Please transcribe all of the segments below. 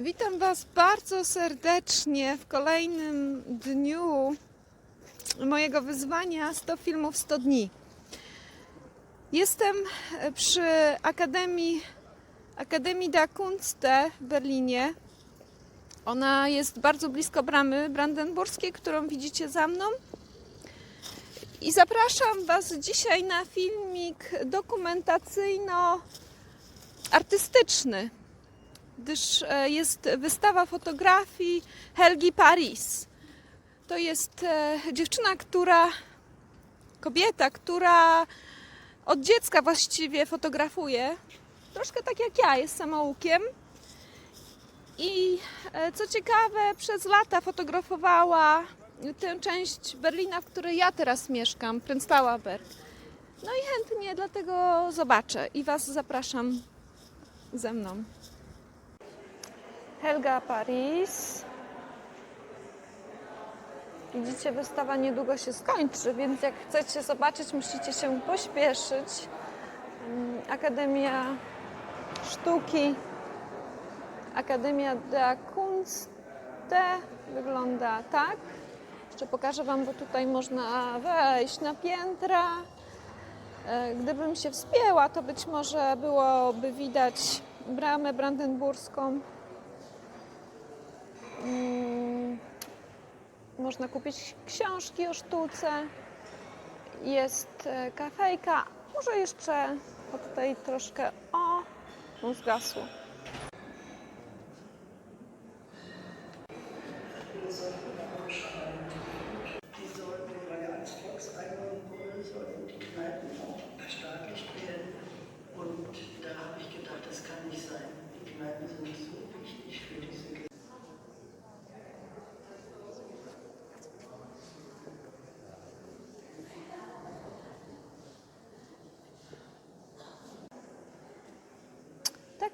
Witam Was bardzo serdecznie w kolejnym dniu mojego wyzwania 100 filmów 100 dni. Jestem przy Akademii, Akademii der Kunste w Berlinie. Ona jest bardzo blisko bramy brandenburskiej, którą widzicie za mną. I zapraszam Was dzisiaj na filmik dokumentacyjno-artystyczny gdyż e, jest wystawa fotografii Helgi Paris. To jest e, dziewczyna, która, kobieta, która od dziecka właściwie fotografuje. Troszkę tak jak ja, jest samoukiem. I e, co ciekawe, przez lata fotografowała tę część Berlina, w której ja teraz mieszkam, Prenzlauer Berg. No i chętnie dlatego zobaczę i Was zapraszam ze mną. Helga Paris. Widzicie, wystawa niedługo się skończy, więc jak chcecie zobaczyć, musicie się pośpieszyć. Mm, Akademia Sztuki, Akademia der Kunste wygląda tak. Jeszcze pokażę Wam, bo tutaj można wejść na piętra. E, Gdybym się wspięła, to być może byłoby widać bramę brandenburską. Mm, Można kupić książki o sztuce. Jest e, kafejka. Może jeszcze tutaj troszkę. O, no zgasło.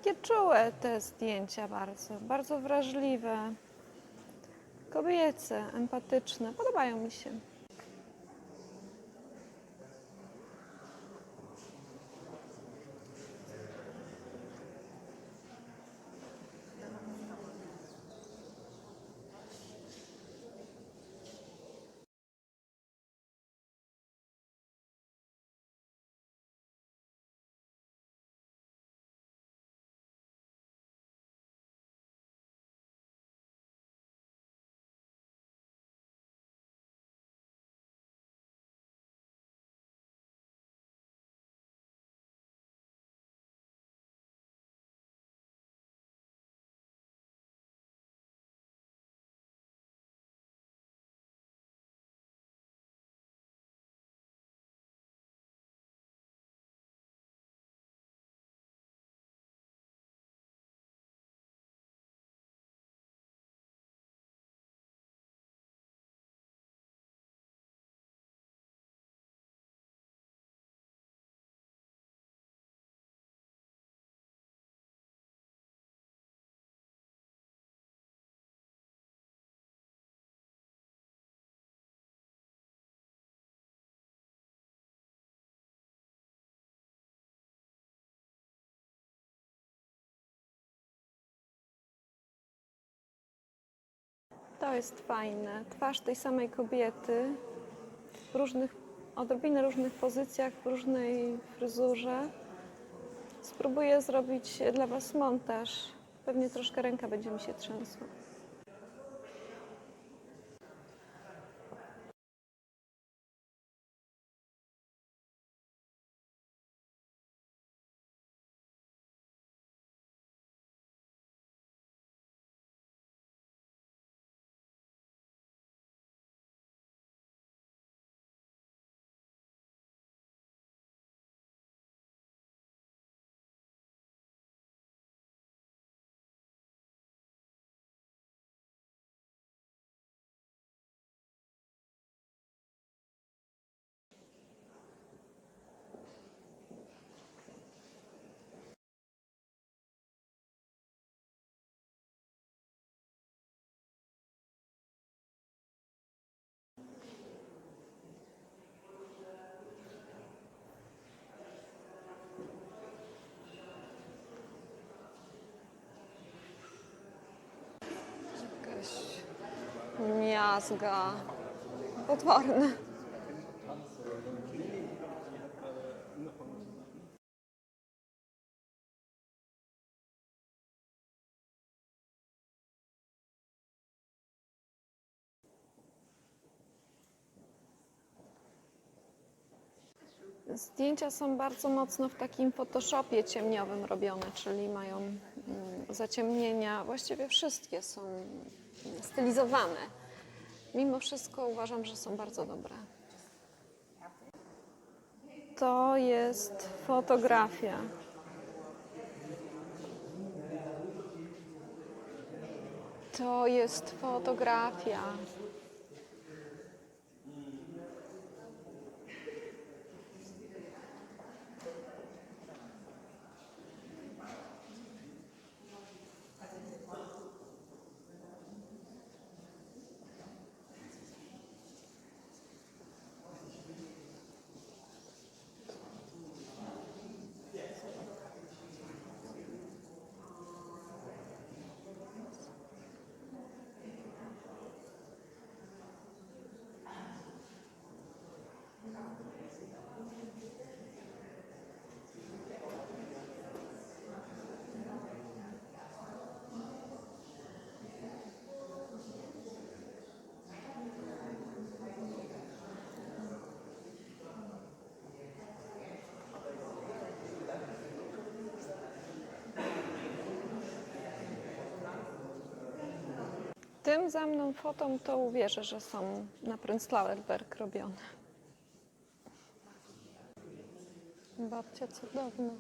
Takie czułe te zdjęcia bardzo, bardzo wrażliwe, kobiece, empatyczne. Podobają mi się. To jest fajne. Twarz tej samej kobiety w różnych, odrobinę różnych pozycjach, w różnej fryzurze. Spróbuję zrobić dla Was montaż. Pewnie troszkę ręka będzie mi się trzęsła. Miazga. Potworne. Zdjęcia są bardzo mocno w takim Photoshopie ciemniowym robione, czyli mają mm, zaciemnienia. Właściwie wszystkie są stylizowane. Mimo wszystko uważam, że są bardzo dobre. To jest fotografia. To jest fotografia. Tym za mną fotą to uwierzę, że są na Prenzlauerberg robione. Babcia cudowna.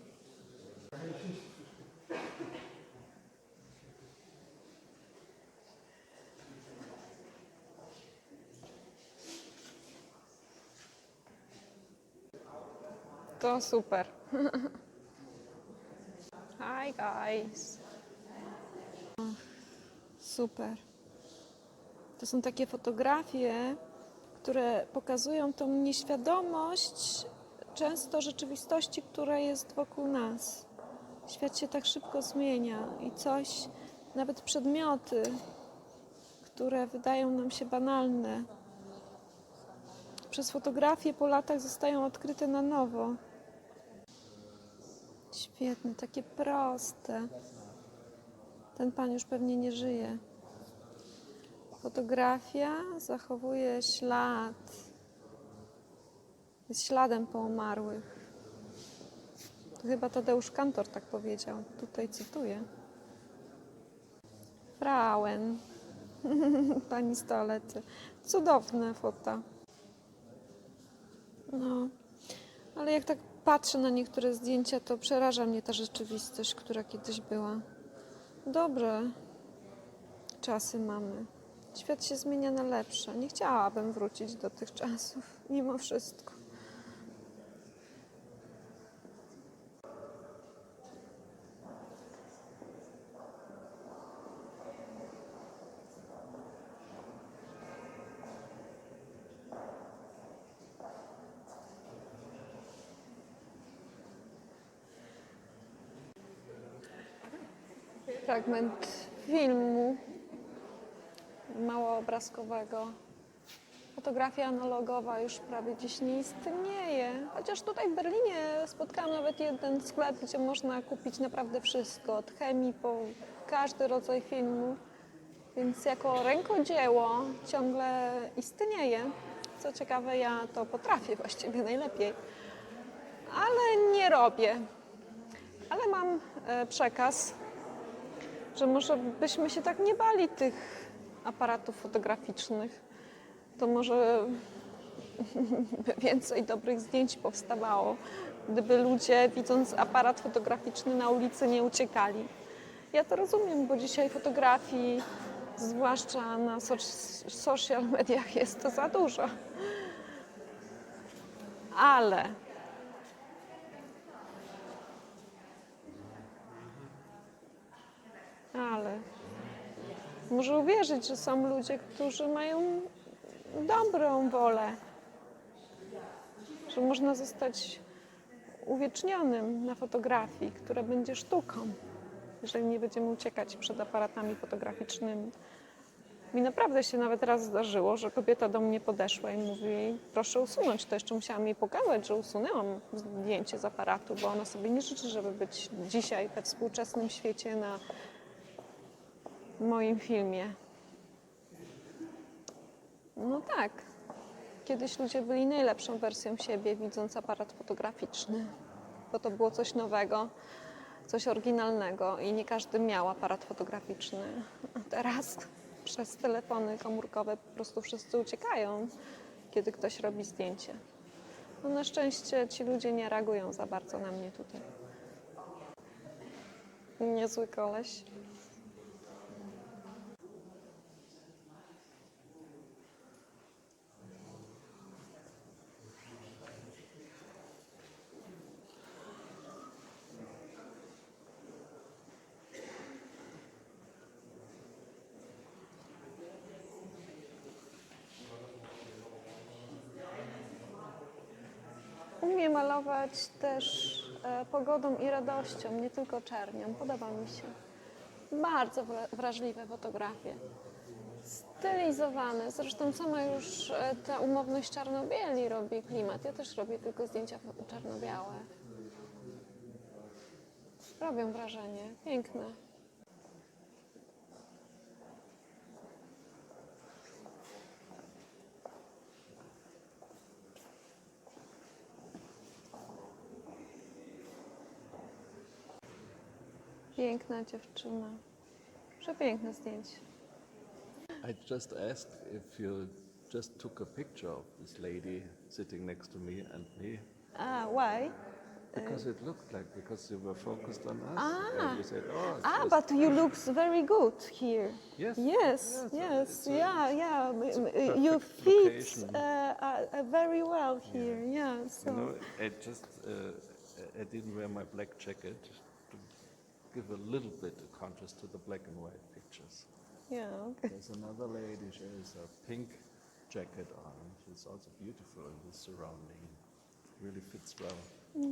To super. Hi guys. Super. To są takie fotografie, które pokazują tą nieświadomość często rzeczywistości, która jest wokół nas. Świat się tak szybko zmienia i coś, nawet przedmioty, które wydają nam się banalne, przez fotografię po latach zostają odkryte na nowo. Świetne, takie proste. Ten pan już pewnie nie żyje. Fotografia zachowuje ślad. Jest śladem po umarłych. To chyba Tadeusz Kantor tak powiedział. Tutaj cytuję. Frauen. Pani z. Cudowne fota. No. Ale jak tak patrzę na niektóre zdjęcia, to przeraża mnie ta rzeczywistość, która kiedyś była. Dobre czasy mamy. Świat się zmienia na lepsze. Nie chciałabym wrócić do tych czasów, mimo wszystko. Fragment filmu małoobrazkowego. Fotografia analogowa już prawie dziś nie istnieje. Chociaż tutaj w Berlinie spotkałam nawet jeden sklep, gdzie można kupić naprawdę wszystko, od chemii po każdy rodzaj filmu. Więc jako rękodzieło ciągle istnieje. Co ciekawe, ja to potrafię właściwie najlepiej, ale nie robię. Ale mam e, przekaz, że może byśmy się tak nie bali tych aparatów fotograficznych, to może więcej dobrych zdjęć powstawało, gdyby ludzie widząc aparat fotograficzny na ulicy nie uciekali. Ja to rozumiem, bo dzisiaj fotografii, zwłaszcza na soc- social mediach, jest to za dużo. Ale może uwierzyć, że są ludzie, którzy mają dobrą wolę, że można zostać uwiecznionym na fotografii, która będzie sztuką, jeżeli nie będziemy uciekać przed aparatami fotograficznymi. Mi naprawdę się nawet raz zdarzyło, że kobieta do mnie podeszła i mówi, proszę usunąć to. Jeszcze musiałam jej pokazać, że usunęłam zdjęcie z aparatu, bo ona sobie nie życzy, żeby być dzisiaj we współczesnym świecie na moim filmie. No tak. Kiedyś ludzie byli najlepszą wersją siebie, widząc aparat fotograficzny, bo to było coś nowego, coś oryginalnego i nie każdy miał aparat fotograficzny. A teraz przez telefony komórkowe po prostu wszyscy uciekają, kiedy ktoś robi zdjęcie. No na szczęście ci ludzie nie reagują za bardzo na mnie tutaj. Niezły koleś. Umie malować też e, pogodą i radością, nie tylko czernią. Podoba mi się. Bardzo wra- wrażliwe fotografie. Stylizowane. Zresztą sama już e, ta umowność czarno-bieli robi klimat. Ja też robię tylko zdjęcia czarno-białe. Robią wrażenie. Piękne. Piękna dziewczyna. Przepiękne zdjęcie. I just asked if you just took a picture of this lady sitting next to me and me Ah, why? because it looked like because you were focused on us Ah. and you said, "Oh, it's Ah, just- but you look very good here. Yes. Yes, Yes, it's a- yeah, yeah. it's a M- You perfect fit location. uh, uh, uh, very well here. Yeah. So you know, I just uh, I didn't wear my black jacket give a little bit of contrast to the black and white pictures." yeah. Okay. There's another lady. She has a pink jacket on. She's also beautiful in the surrounding. Really fits well.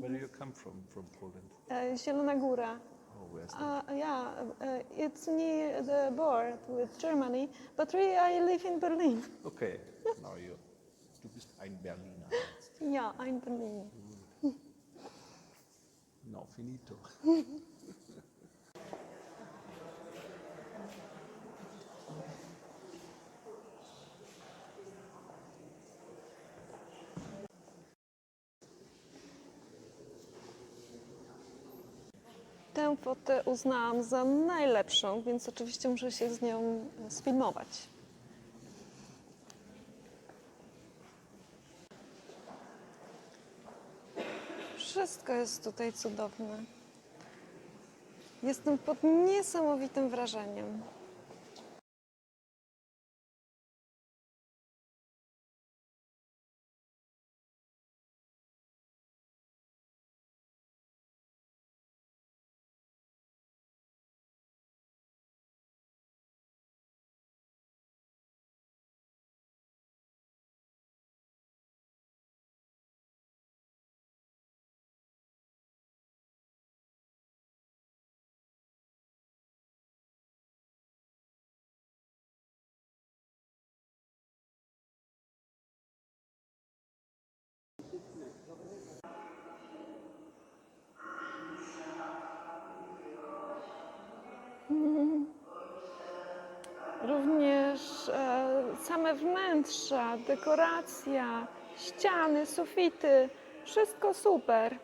Where do you come from? From Poland? Uh, Zielona Góra. Oh, where's that? Uh, yeah, uh, it's near the border with Germany, but really I live in Berlin. Okay, now you. Du bist ein Berliner. jetzt. Yeah, I'm Berlin. No, finito. Tę fotę uznałam za najlepszą, więc oczywiście muszę się z nią sfilmować. Wszystko jest tutaj cudowne. Jestem pod niesamowitym wrażeniem. Same wnętrza, dekoracja, ściany, sufity, wszystko super.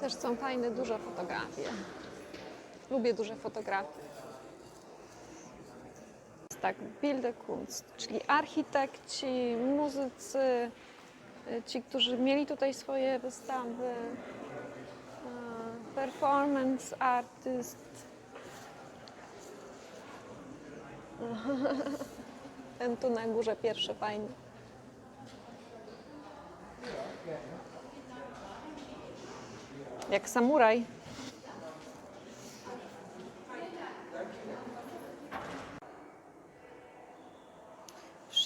Też są fajne, duże fotografie. Lubię duże fotografie. Tak, Bilderkunst, czyli architekci, muzycy, y, ci, którzy mieli tutaj swoje wystawy, y, performance artist. Ten tu na górze pierwszy fajny. Jak samuraj.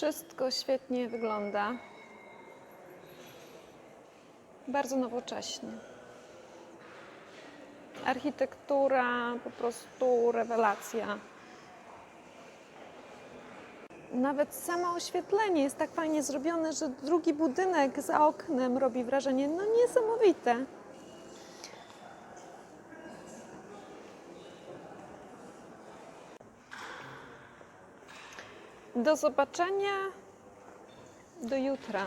Wszystko świetnie wygląda. Bardzo nowocześnie. Architektura po prostu rewelacja. Nawet samo oświetlenie jest tak fajnie zrobione, że drugi budynek za oknem robi wrażenie no niesamowite. Do zobaczenia do jutra.